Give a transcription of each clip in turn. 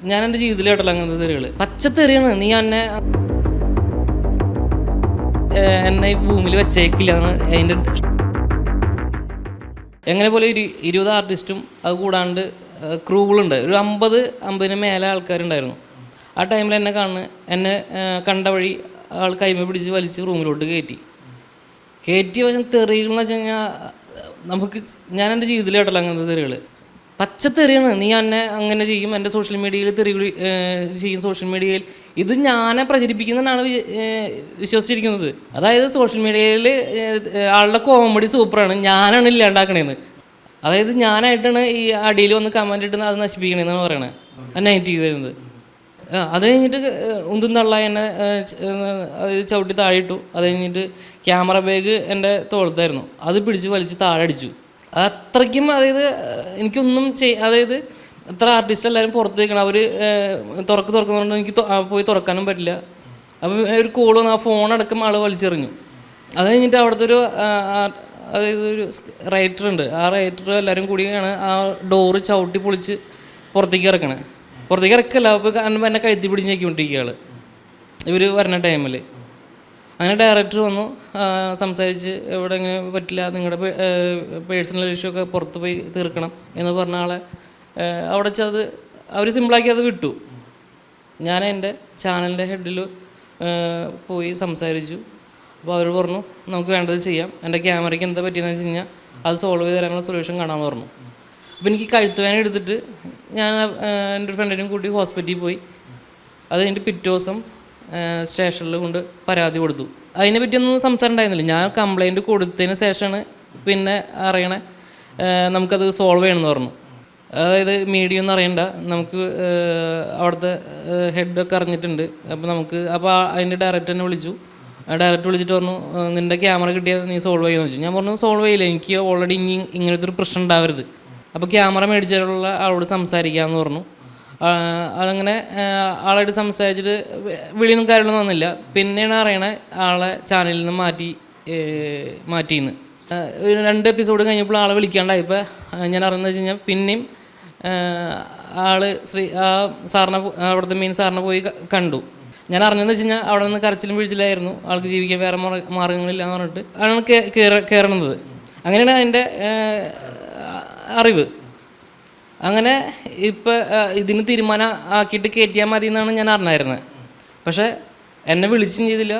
ഞാൻ എന്റെ ജീവിതത്തിൽ കേട്ടല്ലോ അങ്ങനത്തെ തെറികൾ. പച്ചത്തെറിയാണ് നീ എന്നെ എന്നെ ഈ ഭൂമിയിൽ വെച്ചേക്കില്ല അതിന്റെ എങ്ങനെ പോലെ ഒരു ഇരുപത് ആർട്ടിസ്റ്റും അത് കൂടാണ്ട് ക്രൂകളുണ്ട് ഒരു അമ്പത് അമ്പതിന് മേലെ ആൾക്കാരുണ്ടായിരുന്നു. ആ ടൈമിൽ എന്നെ കാണുന്ന എന്നെ കണ്ട വഴി ആൾ കൈമ പിടിച്ച് വലിച്ച് റൂമിലോട്ട് കയറ്റി കയറ്റി തെറികൾ എന്ന് വെച്ച് കഴിഞ്ഞാൽ നമുക്ക് ഞാൻ എന്റെ ജീവിതത്തിൽ കേട്ടല്ലോ അങ്ങനത്തെ തെറികൾ. പച്ചത്തെറിയാണ്. നീ എന്നെ അങ്ങനെ ചെയ്യും എന്റെ സോഷ്യൽ മീഡിയയിൽ തെറി ചെയ്യും സോഷ്യൽ മീഡിയയിൽ ഇത് ഞാനെ പ്രചരിപ്പിക്കുന്നതാണ് വിശ്വസിച്ചിരിക്കുന്നത്. അതായത് സോഷ്യൽ മീഡിയയിൽ ആളുടെ കോമഡി സൂപ്പറാണ്. ഞാനാണ് ഇല്ലാണ്ടാക്കണേന്ന് അതായത് ഞാനായിട്ടാണ് ഈ അടിയിൽ വന്ന് കമന്റ് ഇട്ട് അത് നശിപ്പിക്കണേന്നാണ് പറയണത് ആ നെഗറ്റീവ് വരുന്നത്. അത് കഴിഞ്ഞിട്ട് ഉന്തും തള്ള എന്നെ ചവിട്ടി താഴെ ഇട്ടു. അത് കഴിഞ്ഞിട്ട് ക്യാമറ ബാഗ് എന്റെ തോളത്തായിരുന്നു. അത് പിടിച്ച് വലിച്ച് താഴെ അടിച്ചു. അത്രയ്ക്കും അതായത് എനിക്കൊന്നും ചെയ് അതായത് അത്ര ആർട്ടിസ്റ്റ് എല്ലാവരും പുറത്ത് നിൽക്കണം അവർ തുറക്ക് തുറക്കുന്നതുകൊണ്ട് എനിക്ക് പോയി തുറക്കാനും പറ്റില്ല. അപ്പോൾ ഒരു കോൾ വന്ന് ആ ഫോൺ അടക്കം ആൾ വലിച്ചെറിഞ്ഞു. അത് കഴിഞ്ഞിട്ട് അവിടുത്തെ ഒരു അതായത് ഒരു റൈറ്റർ ഉണ്ട്. ആ റൈറ്റർ എല്ലാവരും കൂടിയാണ് ആ ഡോറ് ചവിട്ടി പൊളിച്ച് പുറത്തേക്ക് ഇറക്കണേ. പുറത്തേക്ക് ഇറക്കല്ല അപ്പോൾ എന്നെ കഴുത്തി പിടിച്ച് ഞെക്കിക്കൊണ്ടിരിക്കുക ഇവർ വരുന്ന ടൈമിൽ അങ്ങനെ ഡയറക്ടർ വന്നു. സംസാരിച്ച് എവിടെ ഇങ്ങനെ പറ്റില്ല നിങ്ങളുടെ പേഴ്സണൽ ഇഷ്യൂ ഒക്കെ പുറത്ത് പോയി തീർക്കണം എന്ന് പറഞ്ഞ ആളെ അവിടെ വെച്ച് അത് അവർ സിമ്പിളാക്കി അത് വിട്ടു. ഞാൻ എന്റെ ചാനലിന്റെ ഹെഡിൽ പോയി സംസാരിച്ചു. അപ്പോൾ അവർ പറഞ്ഞു നമുക്ക് വേണ്ടത് ചെയ്യാം. എന്റെ ക്യാമറയ്ക്ക് എന്താ പറ്റിയെന്ന് വെച്ച് കഴിഞ്ഞാൽ അത് സോൾവ് ചെയ്ത് തരാനുള്ള സൊല്യൂഷൻ കാണാമെന്ന് പറഞ്ഞു. അപ്പോൾ എനിക്ക് കഴുത്ത് വേന എടുത്തിട്ട് ഞാൻ എന്റെ ഫ്രണ്ടിനും കൂട്ടി ഹോസ്പിറ്റലിൽ പോയി. അത് കഴിഞ്ഞിട്ട് പിറ്റേ ദിവസം സ്റ്റേഷനിൽ കൊണ്ട് പരാതി കൊടുത്തു. അതിനെ പറ്റിയൊന്നും സംസാരം ഉണ്ടായിരുന്നില്ല ഞാൻ കംപ്ലൈന്റ് കൊടുത്തതിന് ശേഷമാണ് പിന്നെ അറിയണേ നമുക്കത് സോൾവ് ചെയ്യണമെന്ന് പറഞ്ഞു. അതായത് മീഡിയ ഒന്നും അറിയണ്ട. നമുക്ക് അവിടുത്തെ ഹെഡൊക്കെ അറിഞ്ഞിട്ടുണ്ട്. അപ്പോൾ നമുക്ക് അപ്പോൾ അതിന്റെ ഡയറക്ടർ തന്നെ വിളിച്ചു. ഡയറക്റ്റ് വിളിച്ചിട്ട് പറഞ്ഞു "ആ, നിന്റെ ക്യാമറ കിട്ടിയാൽ നീ സോൾവ് ചെയ്യുമെന്ന് ചോദിച്ചു. ഞാൻ പറഞ്ഞു സോൾവ് ചെയ്യില്ല. എനിക്ക് ഓൾറെഡി ഇനി ഇങ്ങനത്തെ ഒരു പ്രശ്നം ഉണ്ടാവരുത്. അപ്പോൾ ക്യാമറ മേടിച്ചാലുള്ള ആളോട് സംസാരിക്കാമെന്ന് പറഞ്ഞു. അതങ്ങനെ ആളായിട്ട് സംസാരിച്ചിട്ട് വിളിയൊന്നും കാര്യങ്ങളൊന്നും വന്നില്ല. പിന്നെയാണ് അറിയണേ ആളെ ചാനലിൽ നിന്ന് മാറ്റി മാറ്റിയെന്ന് ഒരു രണ്ട് എപ്പിസോഡ് കഴിഞ്ഞപ്പോൾ ആളെ വിളിക്കാണ്ടായപ്പോൾ ഞാൻ അറിയുന്നത് വെച്ച് കഴിഞ്ഞാൽ പിന്നെയും ആൾ ശ്രീ ആ സാറിനെ അവിടുത്തെ മെയിൻ സാറിനെ പോയി കണ്ടു. ഞാൻ അറിഞ്ഞതെന്ന് വെച്ച് കഴിഞ്ഞാൽ അവിടെ നിന്ന് കരച്ചിലും പിഴിച്ചിലായിരുന്നു. ആൾക്ക് ജീവിക്കാൻ വേറെ മാർഗ- മാർഗങ്ങളില്ല എന്ന് പറഞ്ഞിട്ട് ആണ് കയറണത് അങ്ങനെയാണ് അതിന്റെ അറിവ്. അങ്ങനെ ഇപ്പം ഇതിന് തീരുമാനം ആക്കിയിട്ട് കയറ്റിയാൽ മതി എന്നാണ് ഞാൻ അറിഞ്ഞായിരുന്നത്. പക്ഷേ എന്നെ വിളിച്ചും ചെയ്തില്ല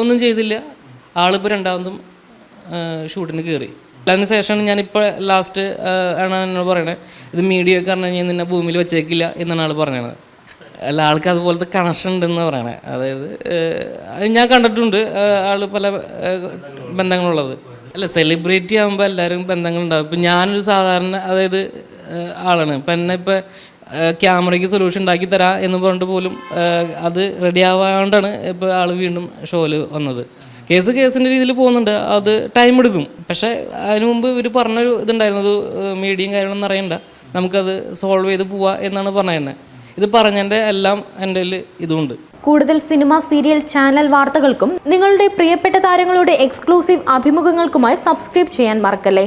ഒന്നും ചെയ്തില്ല. ആളിപ്പോൾ രണ്ടാമതും ഷൂട്ടിന് കയറി അതിന് ശേഷമാണ് ഞാനിപ്പോൾ ലാസ്റ്റ് ആണ് എന്നോട് പറയണത് ഇത് മീഡിയ ഒക്കെ പറഞ്ഞു കഴിഞ്ഞാൽ നിന്നെ ഭൂമിയിൽ വെച്ചേക്കില്ല എന്നാണ് ആൾ പറഞ്ഞത്. അല്ല ആൾക്ക് അതുപോലത്തെ കണക്ഷൻ ഉണ്ടെന്ന് പറയണേ. അതായത് ഞാൻ കണ്ടിട്ടുണ്ട് ആൾ പല ബന്ധങ്ങളുള്ളത്. അല്ല സെലിബ്രിറ്റി ആകുമ്പോൾ എല്ലാവരും ബന്ധങ്ങളുണ്ടാവും. ഇപ്പം ഞാനൊരു സാധാരണ അതായത് ആളാണ്. ഇപ്പം എന്നെ ഇപ്പം ക്യാമറയ്ക്ക് സൊല്യൂഷൻ ഉണ്ടാക്കി തരാം എന്ന് പറഞ്ഞിട്ട് പോലും അത് റെഡി ആവാണ്ടാണ് ഇപ്പോൾ ആൾ വീണ്ടും ഷോയിൽ വന്നത്. കേസ് കേസിന്റെ രീതിയിൽ പോകുന്നുണ്ട്. അത് ടൈം എടുക്കും. പക്ഷേ അതിന് മുമ്പ് ഇവർ പറഞ്ഞൊരു ഇതുണ്ടായിരുന്നു. അത് മീഡിയയും കാര്യങ്ങളൊന്നും അറിയണ്ട. നമുക്കത് സോൾവ് ചെയ്ത് പോവാം എന്നാണ് പറഞ്ഞത് ഇത് പറഞ്ഞതിന്റെ എല്ലാം എന്റെ ഇതുണ്ട്. കൂടുതൽ സിനിമ സീരിയൽ ചാനൽ വാർത്തകൾക്കും നിങ്ങളുടെ പ്രിയപ്പെട്ട താരങ്ങളുടെ എക്സ്ക്ലൂസീവ് അഭിമുഖങ്ങൾക്കുമായി സബ്സ്ക്രൈബ് ചെയ്യാൻ മറക്കല്ലേ?